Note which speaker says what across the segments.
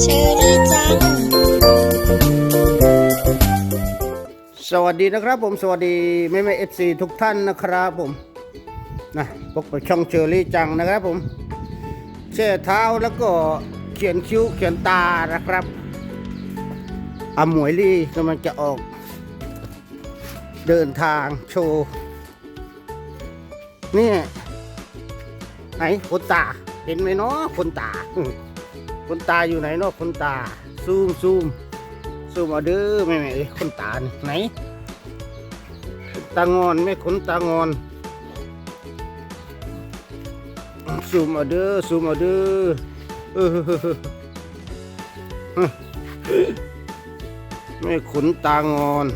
Speaker 1: เชอรี่จัง
Speaker 2: สวัสดีนะครับผมสวัสดีแม่แม่เอฟซีทุกท่านนะครับผมนะพบกับช่องเชอรี่จังนะครับผมแช่เท้าแล้วก็เขียนคิ้วเขียนตานะครับอาหมวยลี่กำลังจะออก เดินทางโชว์นี่ ไหนคนตา เห็นไหมเนาะคนตาคนตาอยู่ไหนเนาะคนตา ซูมซูมซูมเอาเด้อแม่แม่คนตาไหน ตางอนไม่ขนตางอน ซูมเอาเด้อซูมเอาเด้อเออไม่ขนตางอน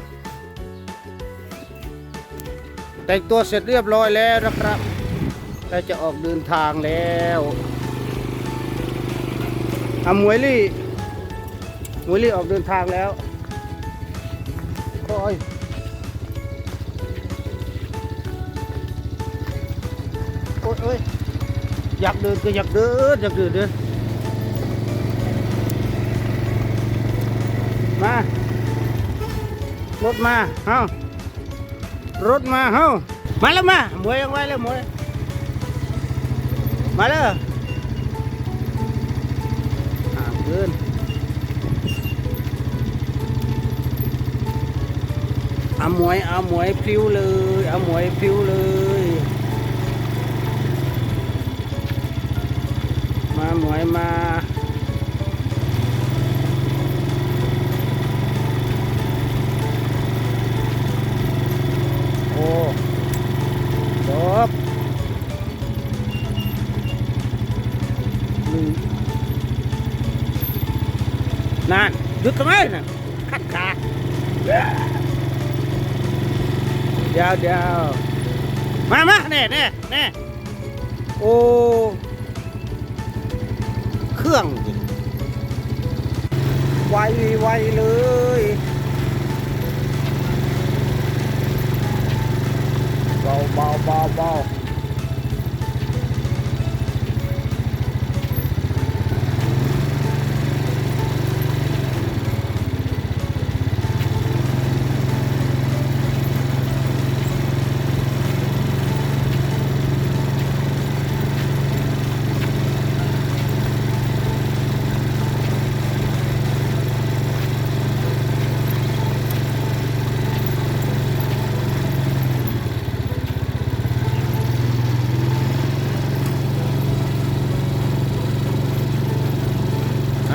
Speaker 2: แต่งตัวเสร็จเรียบร้อยแล้วนะครับ เราจะออกเดินทางแล้วอาหมวยลี่มวยลี่ออกเดินทางแล้วคอยโอ๊ยโอ๊ยอยากเดินก็อยากเดินอยากเดินเดินมารถมาเฮ้ารถมาเฮ้ามาแล้วมามวยยังไงแล้วมวย มาเล้วอ่าเดินอาหมวยเอาหมวยพิ้วเลยเอาหมวยพิ้วเลย มาหมวยมา โอ้จบ นั่นหยุดตรงไหนนะขัดขาเดี๋ยวเดี๋ยวมามาเน่เน่เน่โอ้เครื่องดิไวไวเลยเบาเบาเบาเบา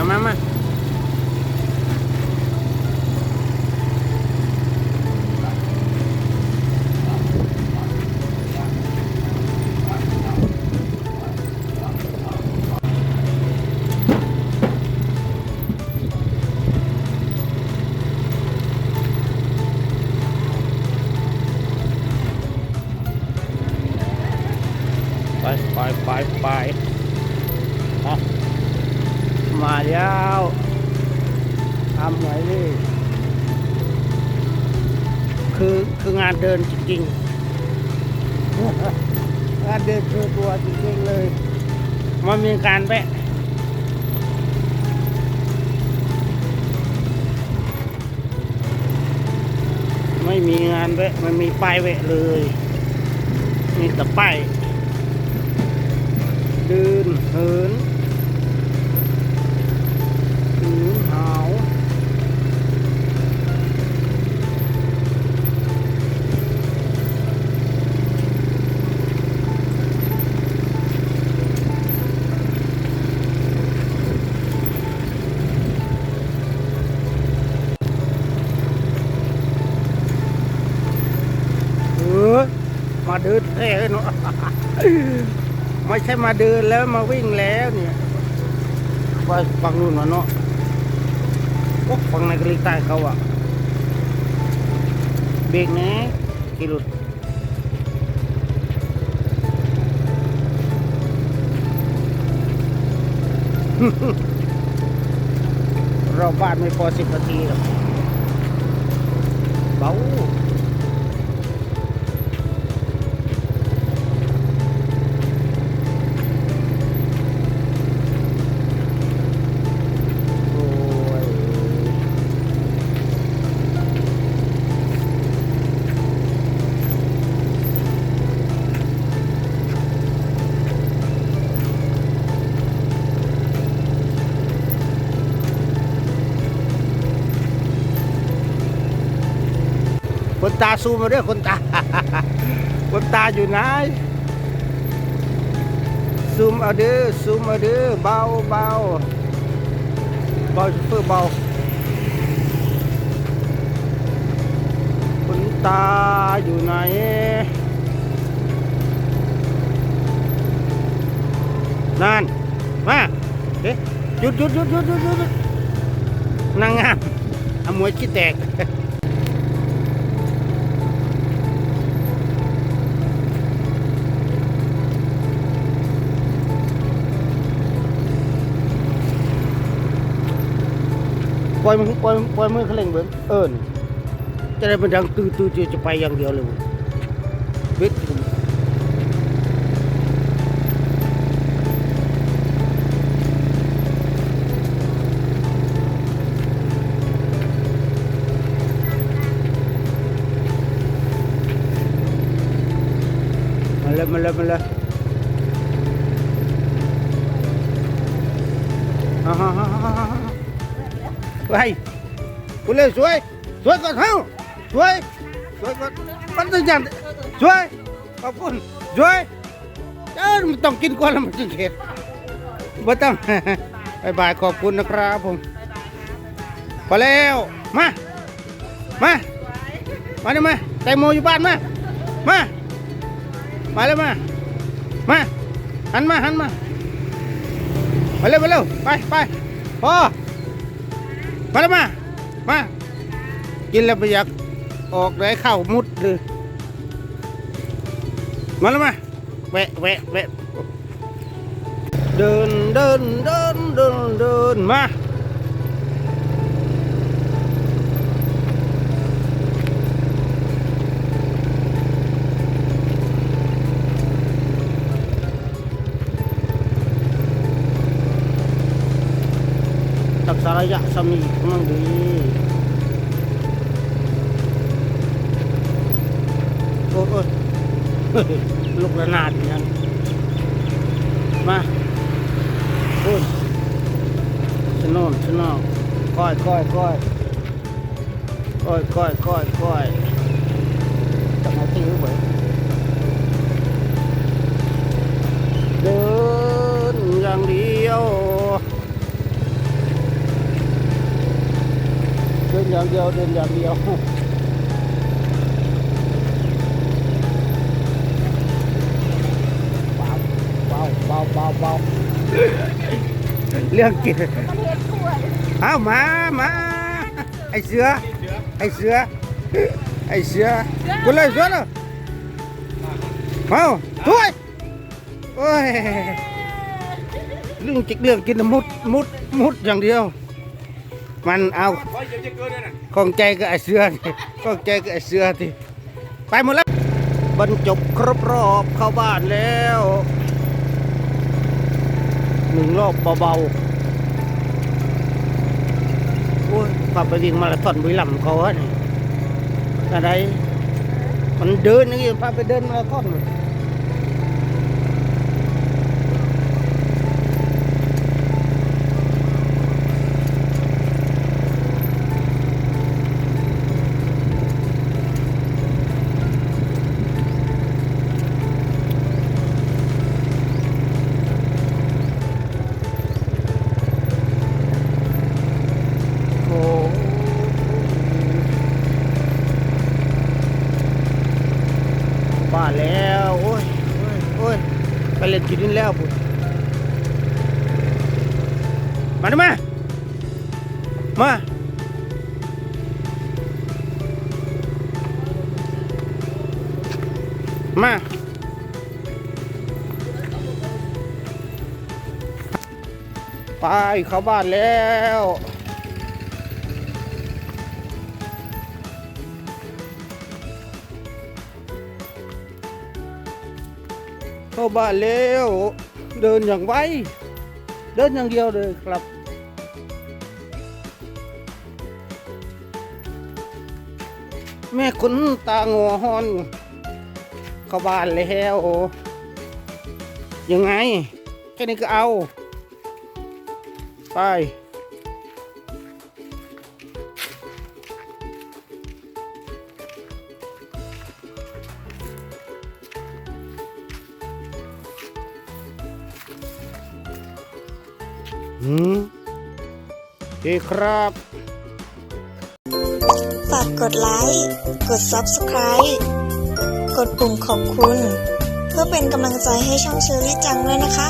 Speaker 2: มามามาไปไปไปไปอะ มาแล้วทำไว้นี่คือคืองานเดินจริงๆงานเดินคือตัวจริงๆเลยมันมีการแวะไม่มีงานแวะมันมีป้ายแวะเลย มีแต่ป้ายเดินเหิน มาเดินแท้เนาะไม่ใช่มาเดินแล้วมาวิ่งแล้วเนี่ยว่าฝั่งนู้นวะเนาะโอ้ฝั่งในกะลีใต้เขาอะเบรกน่กี่หลุดเราบ้านไม่พอสิบนาทีหรอกเบา คนตาซูมาเรื่องคนตา คนตาอยู่ไหนซูมเอาเด้อซูมเอาเด้อเบาเบาเบาเพื่อเบาคนตาอยู่ไหนนั่นมาเอ๊ะหยุดหยุดหยุดหยุดหยุดหยุดนางงามอมวยขี้แตก ปล่อยมือปล่อยปล่อยมือเขาเล่งเบิ้งเอิญจะได้เป็นดังตื้อตื้อจะไปอย่างเดียวเลยเว้ยบิดมาเลยมาเลยมาเลยฮ่าฮ่าฮ่าฮ่าฮ่า ไปกูเลยสวย สวยก่อนเท้าสวย สวยก่อนมันต้องอย่างสวย ขอบคุณ สวยเออมันต้องกินก่อนแล้วมันจึงเข็ดบ่ต้องบายบายขอบคุณนะครับผม พอแล้ว มา มา มาเดี๋ยมาแตงโมอยู่บ้านมา มา มาแล้วมา มา หันมาหันมา มาเร็วมาเร็วไปไปพอ มาแล้วมา มา กินแล้วไปอยากออกได้ข้าวมุดเลยมาแล้วมาแวะแวะแวะเดินเดินเดินเดินเดินมา รักษาระยะสมีกำลังดีโอ้โหลูกระนาดอย่างนั้มาโอ้ยชะโนนชะโนนก้อยก้อยก้อยก้อยก้อยก้อยก้อย อย่างเดียวเดินอย่างเดียวเบาเบาเบาเบาเบาเรื่องกินเอามามาไอเสือไอเสือไอเสือกูเลยเสือเนาะเอาถ้วยโอ้ยเรื่องจิกเรื่องกินมุดมุดมุดอย่างเดียว มันเอา
Speaker 3: ขอ
Speaker 2: งใจก็ไอเสือของใจก็ไอเสือที่ไปหมดแล้วบรรจบครบรอบเข้าบ้านแล้วหนึ่งรอบเบาๆโอ้ยพาไปวิ่งมาราธอนบุรีรัมย์เขาฮะนี่อะไรมันเดินอย่พาไปเดินมาราธอน บ้านแล้ว โอ้ยโอ้ยโอ้ยไปเล่นกินดินแล้วปุ๊มาดิมา มามาไปเข้าบ้านแล้ว บ้านแล้วเดินอย่างไวเดินอย่างเดียวเลยครับ แม่คุณตางัวฮอนเข้าบ้านแล้วยังไงแค่นี้ก็เอา ไป อืมดีครับ
Speaker 1: ฝากกดไลค์ กด Subscribe กดปุ่มขอบคุณ เพื่อเป็นกำลังใจให้ช่องเชอรี่จังด้วยนะคะ